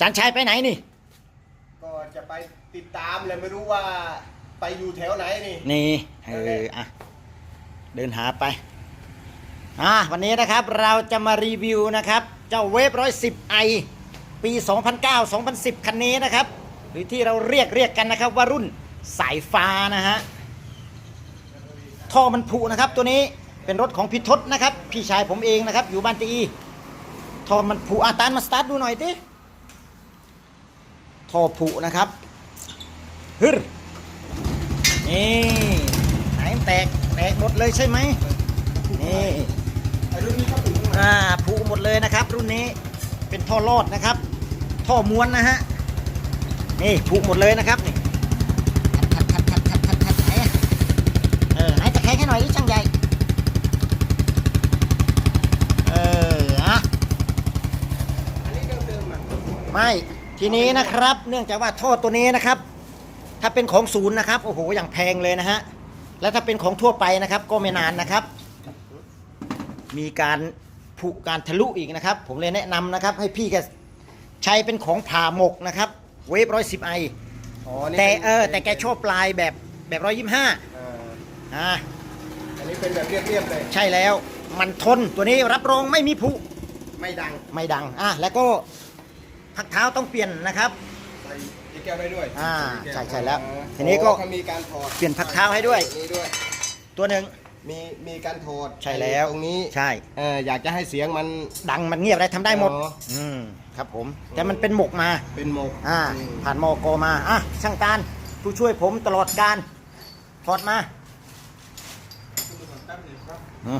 จานชายไปไหนนี่ ก็จะไปติดตามเลยไม่รู้ว่าไปอยู่แถวไหนนี่ นี่เอออะเดินหาไปอะวันนี้นะครับเราจะมารีวิวนะครับ เจ้าเวฟร้อยสิบไอปี 2009 2010 คันนี้นะครับ หรือที่เราเรียกเรียกกันนะครับ ว่ารุ่นสายฟ้านะฮะท่อมันผุนะครับ ตัวนี้เป็นรถของพี่ทศนะครับ พี่ชายผมเองนะครับ อยู่บ้านตีท่อมันผุอาตานมาสตาร์ทดูหน่อยดิ ท่อผุนะครับฮึนี่ไหนแตกแตกหมดเลยใช่ไหมนี่อ้รุ่นนี้เขาถึงอ่าผุหมดเลยนะครับ รุ่นนี้เป็นท่อรอดนะครับ ท่อม้วนนะฮะนี่ผุหมดเลยนะครับนี่ขัดขัดขัดขัดขัดขัดไหนอะเออไหนตะแคงให้หน่อยดิช่างใหญ่เอออะไม่ ทีนี้นะครับ เนื่องจากว่าท่อตัวนี้นะครับ ถ้าเป็นของศูนย์นะครับ โอ้โห อย่างแพงเลยนะฮะ แล้วถ้าเป็นของทั่วไปนะครับ ก็ไม่นานนะครับ มีการผุการทะลุอีกนะครับ ผมเลยแนะนำนะครับ ให้พี่แกใช้เป็นของผ่าหมกนะครับ เวฟร้อยสิบไออ๋อนี่แต่ป็นเออ แต่แกชอบปลายแบบแบบร้อยยี่ห้าอ่าอ่า อันนี้เป็นแบบเรียบๆเลย ใช่แล้ว มันทนตัวนี้รับรองไม่มีผุ ไม่ดัง ไม่ดัง อะ แล้วก็ พักเท้าต้องเปลี่ยนนะครับใส่อีกแก้วได้ด้วยอ่าอีกก้ใช่ใช่แล้วอ๋อทีนี้ก็เขามีการถอดเปลี่ยนพักเท้าให้ด้วย นี่ด้วย ตัวหนึ่ง มีมีการถอดใช่แล้ว ตรงนี้ใช่ เอออยากจะให้เสียงมัน ดังมันเงียบอะไรทำได้หมด อ๋ออืมครับผม แต่มันเป็นหมกมา เป็นหมกอ่าอืมผ่านมอกมา อะ ช่างการผู้ช่วยผมตลอดการถอดมาอื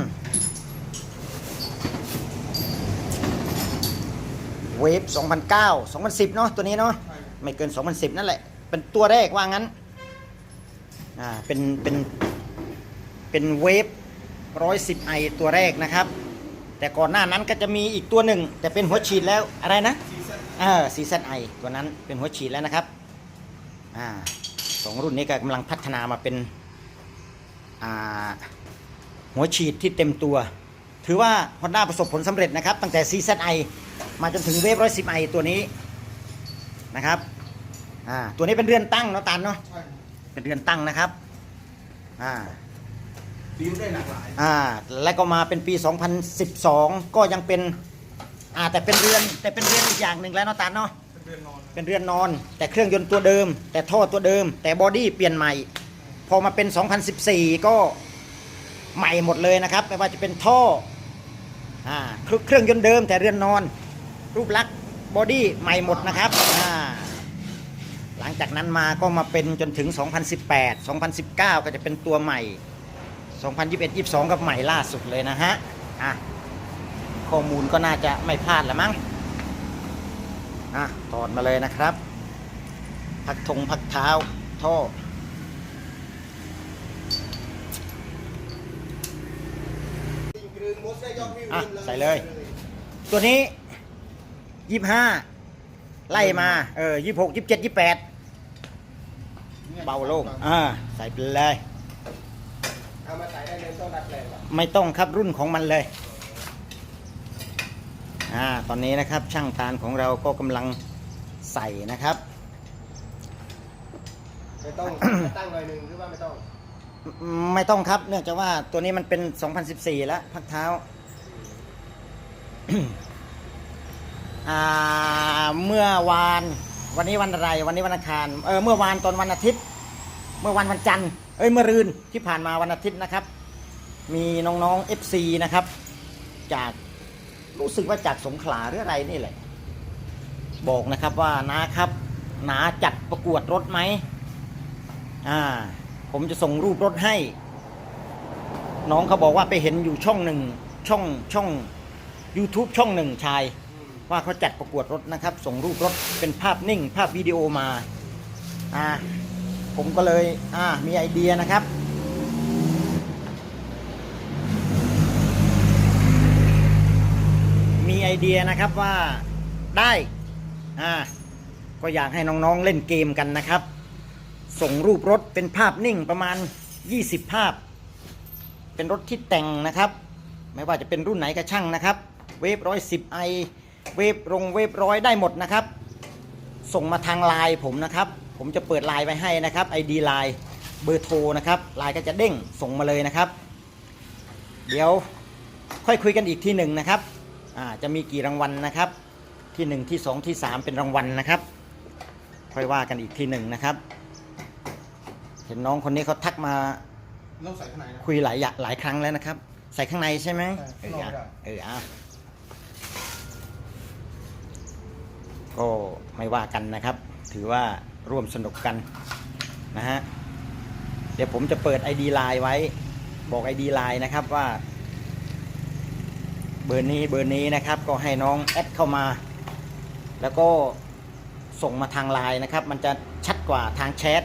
ม เวฟ2009 2010 เนาะตัวนี้เนาะไม่เกิน 2010 นั่นแหละ เป็นตัวแรกว่างั้นอ่าเป็นเป็นเป็นเวฟ110ไอตัวแรกนะครับ แต่ก่อนหน้านั้นก็จะมีอีกตัวหนึ่ง แต่เป็นหัวฉีดแล้วอะไรนะเออซีซันไอตัวนั้นเป็นหัวฉีดแล้วนะครับอ่าสองรุ่นนี้ก็กำลังพัฒนามาเป็นอ่าหัวฉีดที่เต็มตัว ถือว่า Honda ประสบผลสำเร็จนะครับ ตั้งแต่ CZI มาจนถึงเวฟ110 i ตัวนี้นะครับอ่าตัวนี้เป็นเรือนตั้งเนาะตันเนาะใช่เป็นเรือนตั้งนะครับอ่าฟิล์มได้หลากหลายอ่าแล้วก็มาเป็นปี 2012 ก็ยังเป็นอ่าแต่เป็นเรือนแต่เป็นเรือนอีกอย่างหนึ่งแล้วเนาะตาลเนาะเป็นเรือนนอนเป็นเรือนนอน แต่เครื่องยนต์ตัวเดิม แต่ท่อตัวเดิม แต่บอดี้เปลี่ยนใหม่ พอมาเป็น 2014 ก็ใหม่หมดเลยนะครับไม่ว่าจะเป็นท่ออ่าเครื่องเครื่องยนต์เดิมแต่เรือนนอน รูปลักษณ์บอดี้ใหม่หมดนะครับหลังจากนั้นมาก็มาเป็นจนถึง 2018 2019 ก็จะเป็นตัวใหม่ 2021 22 กับใหม่ล่าสุดเลยนะฮะอะข้อมูลก็น่าจะไม่พลาดละมั้งอะถอดมาเลยนะครับ พักทงพักเท้าท่ออะใส่เลย ตัวนี้ 25ไล่มา เออ26 27 28เบาโล่งอ่าใส่ไปเลยเอามาใส่ได้เลยต้องดัดแปลงเหรอไม่ต้องครับรุ่นของมันเลยอ่าตอนนี้นะครับช่างตาลของเราก็กำลังใส่นะครับไม่ต้องตั้งหน่อยหนึ่งหรือว่าไม่ต้อง ไม่ต้องครับ เนื่องจากว่าตัวนี้มันเป็น 2014 แล้ว พักเท้าอ่า เมื่อวานวันนี้วันอะไรวันนี้วันอังคารเออเมื่อวานตอนวันอาทิตย์ เมื่อวันวันจันทร์เอ้ยเมื่อรืนที่ผ่านมาวันอาทิตย์นะครับ มีน้องๆ FC นะครับ จากรู้สึกว่าจากสงขลาหรืออะไรนี่แหละ บอกนะครับว่านะครับนาจัดประกวดรถไหมอ่า ผมจะส่งรูปรถให้ น้องเขาบอกว่าไปเห็นอยู่ช่องหนึ่งช่องช่อง YouTube ช่องหนึ่งชาย ว่าเขาจัดประกวดรถนะครับ ส่งรูปรถเป็นภาพนิ่ง ภาพวิดีโอมาอ่าผมก็เลยอ่ามีไอเดียนะครับมีไอเดียนะครับว่าได้อ่าก็อยากให้น้องๆเล่นเกมกันนะครับ ส่งรูปรถเป็นภาพนิ่งประมาณ 20 ภาพ เป็นรถที่แต่งนะครับ ไม่ว่าจะเป็นรุ่นไหนก็ช่างนะครับ เวฟร้อยสิบไอ เวฟรงเวฟร้อยได้หมดนะครับ ส่งมาทางไลน์ผมนะครับ ผมจะเปิดไลน์ไว้ให้นะครับ ID ไลน์เบอร์โทรนะครับไลน์ก็จะเด้งส่งมาเลยนะครับ เดี๋ยวค่อยคุยกันอีกที่หนึ่งนะครับอ่าจะมีกี่รางวัลนะครับ ที่หนึ่งที่สองที่สามเป็นรางวัลนะครับ ค่อยว่ากันอีกทีหนึ่งนะครับ เห็นน้องคนนี้เขาทักมาต้องใส่ข้างในนะคุยหลายอย่างหลายครั้งแล้วนะครับ ใส่ข้างในใช่ไหมใช่เออข้างนอกอะไม่ได้เอออะ ก็ไม่ว่ากันนะครับ ถือว่าร่วมสนุกกันนะฮะเดี๋ยวผมจะเปิด ID ไลน์ไว้บอก ID ไลน์นะครับว่า เบอร์นี้เบอร์นี้นะครับ ก็ให้น้องแอดเข้ามา แล้วก็ส่งมาทางไลน์นะครับ มันจะชัดกว่าทางแชท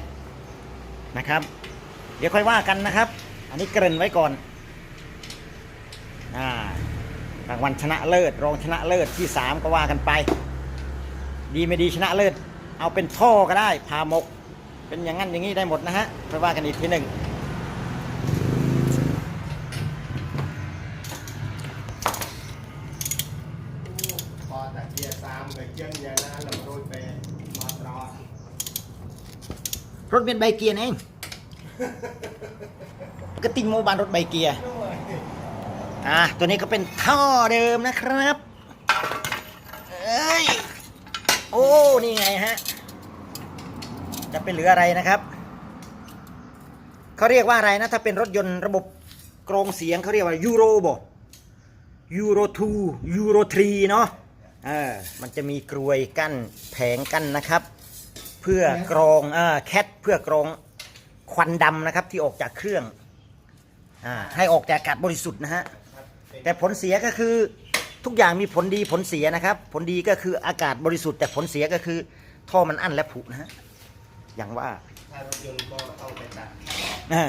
นะครับ เดี๋ยวค่อยว่ากันนะครับ อันนี้เกริ่นไว้ก่อนอ่ารางวัลชนะเลิศรองชนะเลิศที่สามก็ว่ากันไป ดีไม่ดีชนะเลิศเอาเป็นท่อก็ได้พาหมก เป็นอย่างนั้นอย่างนี้ได้หมดนะฮะค่อยว่ากันอีกทีหนึ่งพอแต่เกียร์สามเลยเกียร์เนี่ยนะเราโรยไปมาตรอรถเป็นใบเกียร์เองกระติงโมบานรถใบเกียร์ด้วยอะตัวนี้ก็เป็นท่อเดิมนะครับ เอ้ย โอ้ นี่ไงฮะ จะเป็นเหลืออะไรนะครับ เขาเรียกว่าอะไรนะ ถ้าเป็นรถยนต์ระบบกรองเสียงเขาเรียกว่ายูโรบยูโร2ยูโร3เนาะเออมันจะมีกรวยกั้นแผงกั้นนะครับ เพื่อกรองอ่าแคทเพื่อกรองควันดำนะครับที่ออกจากเครื่องอ่าให้ออกจากอากาศบริสุทธิ์นะฮะ แต่ผลเสียก็คือ ทุกอย่างมีผลดีผลเสียนะครับ ผลดีก็คืออากาศบริสุทธิ์แต่ผลเสียก็คือท่อมันอั้นและผุนะฮะอย่างว่าถ้ารถยนต์ก็ต้องไปตัดอ่า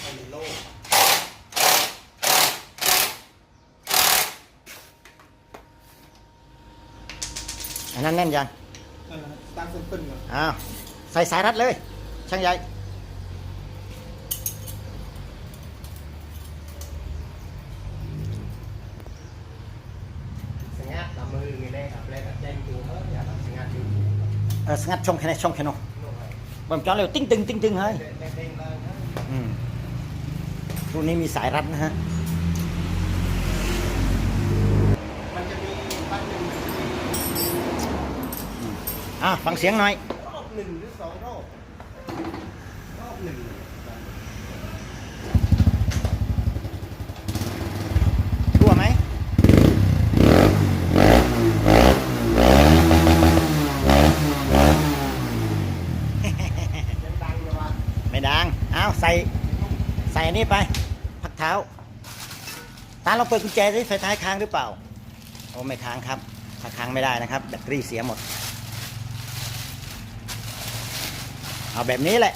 ให้มันโล่งอันนั้นแน่นยังตั้งเส้นขึ้นก่อนอ้าวใส่สายรัดเลย ช่างใหญ่ สงัดตามมือไงได้ครับแรกกับแจ้งจูเฮ้ยอย่าทำสงัดอยู่ สงัดช่องแค่ไหนช่องแค่นอโน่นไปบ่มจ้าเร็วติ้งตึงติ้งตึงเฮ้ยเด้งเด้ยนะอืมรุ่นนี้มีสายรัดนะฮะอะฟังเสียงหน่อย รอบหนึ่งหรือสองรอบ รอบหนึ่ง ทั่วไหม ยังดังเลยวะ ไม่ดังเอา ใส่ใส่อันนี้ไปพักเท้าตาเราเปิดกุญแจสิไฟท้ายค้างหรือเปล่าโอ้ไม่ค้างครับถ้าค้างไม่ได้นะครับ แบตเตอรี่เสียหมด เอาแบบนี้แหละ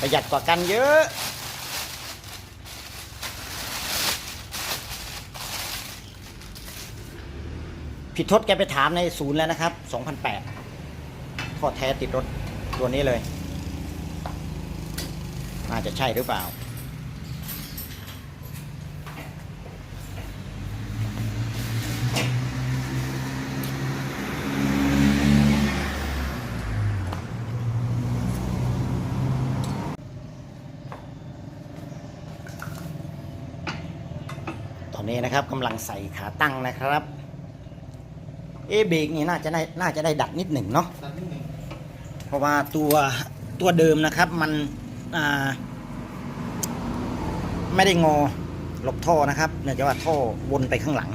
ประหยัดกว่ากันเยอะ ผิดทศแกไปถามในศูนย์แล้วนะครับ 2008ทอดแท้ติดรถตัวนี้เลย น่าจะใช่หรือเปล่า ตอนนี้นะครับกำลังใส่ขาตั้งนะครับเอะเบรกนี่น่าจะได้น่าจะได้ดัดนิดหนึ่งเนาะดันนิดหนึ่งเพราะว่าตัวตัวเดิมนะครับมันอ่า ไม่ได้งอหลบท่อนะครับเนื่องจากว่าท่อวนไปข้างหลัง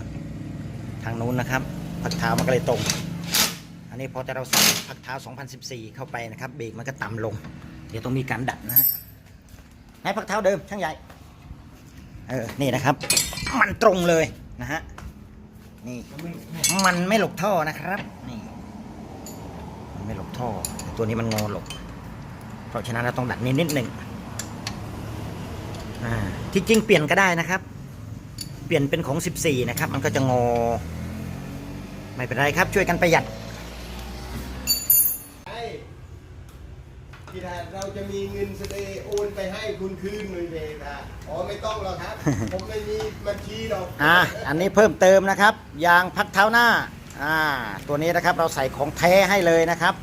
ทางนู้นนะครับพักเท้ามันก็เลยตรง อันนี้พอจะเราใส่พักเท้า 2014 เข้าไปนะครับ เบรกมันก็ต่ำลง เดี๋ยวต้องมีการดัดนะฮะไหนพักเท้าเดิมช่างใหญ่เออนี่นะครับ มันตรงเลยนะฮะนี่มันไม่หลบท่อนะครับนี่มันไม่หลบท่อ ตัวนี้มันงอหลบ ราะฉะนั้นเราต้องดัดนิดนิดหนึ่งอ่าที่จริงเปลี่ยนก็ได้นะครับ เปลี่ยนเป็นของ 14 นะครับ มันก็จะงอ ไม่เป็นไรครับ ช่วยกันประหยัดไอ้คิดว่าเราจะมีเงินเสดโอนไปให้คุณคืนเลยเดตาอ๋อไม่ต้องหรอกครับ ผมไม่มีบัญชีหรอก อ่า อันนี้เพิ่มเติมนะครับ ยางพักเท้าหน้า อ่า ตัวนี้นะครับเราใส่ของแท้ให้เลยนะครับ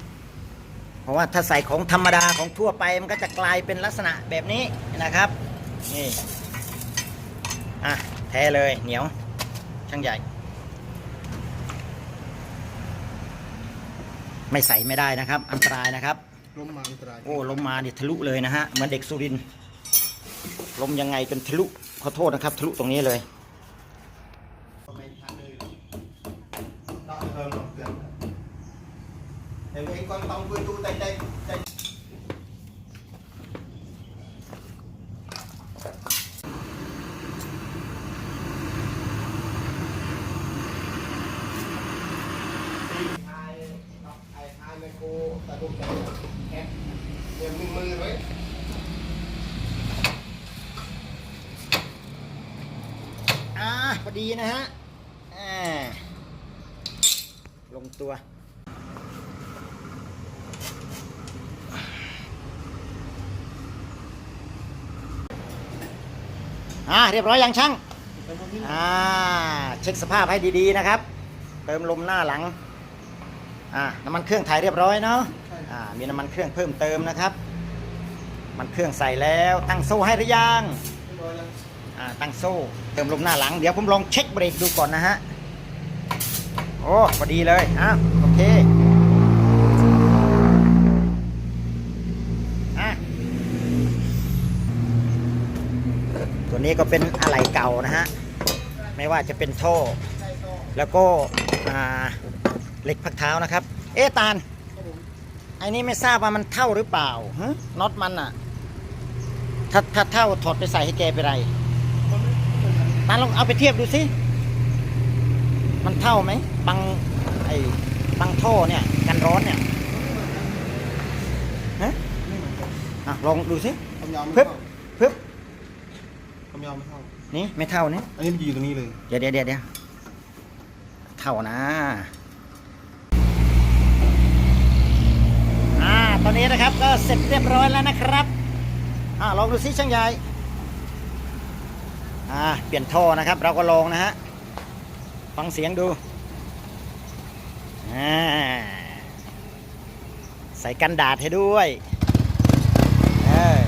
เพราะว่าถ้าใส่ของธรรมดาของทั่วไปมันก็จะกลายเป็นลักษณะแบบนี้นะครับนี่อะแท้เลยเหนียวช่างใหญ่ ไม่ใส่ไม่ได้นะครับ อันตรายนะครับล้มมาอันตรายโอ้ลมมาเนี่ยทะลุเลยนะฮะเหมือนเด็กสุรินทร์ลมยังไงจนทะลุขอโทษนะครับทะลุตรงนี้เลยไม่ทันเลยต้องเพิ่มหรอกเกินเดี๋ยวไอ้คนต้องคุยดูใจใจใจตีไทยไอ้ไทยไมโครตะลุกตะลุกแอบเดี๋ยวมือมือไว้ อ่าพอ ดีนะฮะอ่าลงตัว อ่า เรียบร้อยยังช่าง อ่า เช็คสภาพให้ดีๆนะครับ เติมลมหน้าหลัง อ่า น้ำมันเครื่องถ่ายเรียบร้อยเนาะ อ่า มีน้ำมันเครื่องเพิ่มเติมนะครับ มันเครื่องใส่แล้ว ตั้งโซ่ให้หรือยังอ่า ตั้งโซ่ เติมลมหน้าหลัง เดี๋ยวผมลองเช็คเบรกดูก่อนนะฮะ โอ้พอดีเลยอะโอเคตัวนี้ก็เป็นอะไหล่เก่านะฮะ ไม่ว่าจะเป็นท่อ แล้วก็เหล็กพักเท้านะครับ เอ๊ตาลไอ้นี้ไม่ทราบว่ามันเท่าหรือเปล่าน็อตมันอะถ้าถ้าเท่าถอดไปใส่ให้แกไปไร ตาลองเอาไปเทียบดูสิ มันเท่าไหมบังไอ้บังท่อเนี่ย กันร้อนเนี่ยฮะอะลองดูสิความยาวไม่ปึ๊บเท่าปึ๊บความยาวไม่เท่า นี่ไม่เท่านี่อันนี้มันจะอยู่ตรงนี้เลย เดี๋ยวเดี๋ยวเดี๋ยวเดี๋ยวเท่านะอ่าตอนนี้นะครับก็เสร็จเรียบร้อยแล้วนะครับอ่าลองดูสิช่างใหญ่ อ่าเปลี่ยนท่อนะครับ เราก็ลองนะฮะฟังเสียงดูอ่าใส่กันดาดให้ด้วย เออ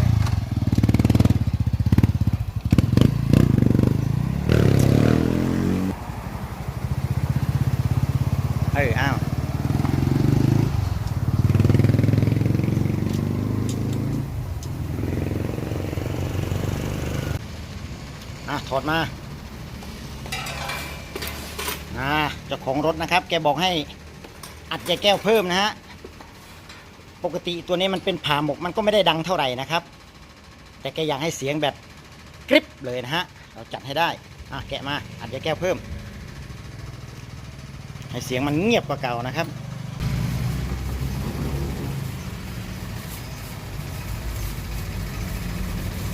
เอออ้าว อะ ถอดมาอ่าเจ้าของรถนะครับ แกบอกให้อัดยาแก้วเพิ่มนะฮะ ปกติตัวนี้มันเป็นผ่าหมกมันก็ไม่ได้ดังเท่าไหร่นะครับ แต่แกอยากให้เสียงแบบกริบเลยนะฮะ เราจัดให้ได้ อะแกะมา อัดยาแก้วเพิ่ม ให้เสียงมันเงียบกว่าเก่านะครับ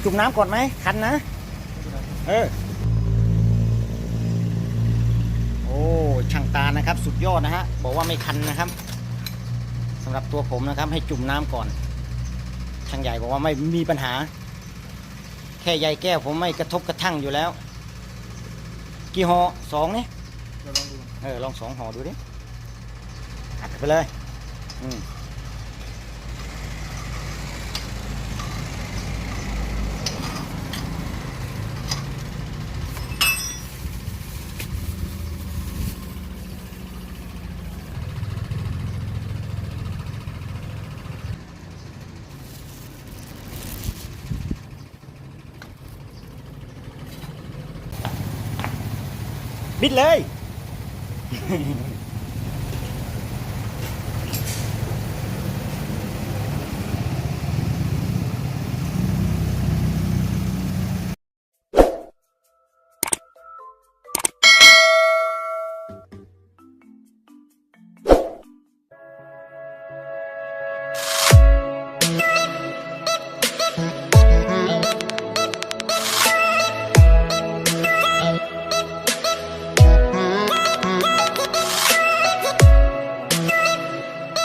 จุ่มน้ำก่อนไหมคันนะ เออ โอ้ ช่างตานะครับ สุดยอดนะฮะ บอกว่าไม่คันนะครับสำหรับตัวผมนะครับ ให้จุ่มน้ำก่อน ช่างใหญ่บอกว่าไม่มีปัญหา แค่ใยแก้วผมไม่กระทบกระทั่งอยู่แล้ว กี่ห่อสองนี่เราลองดูเออ ลองสองห่อดูดิอัดไปเลย อืม บิดเลย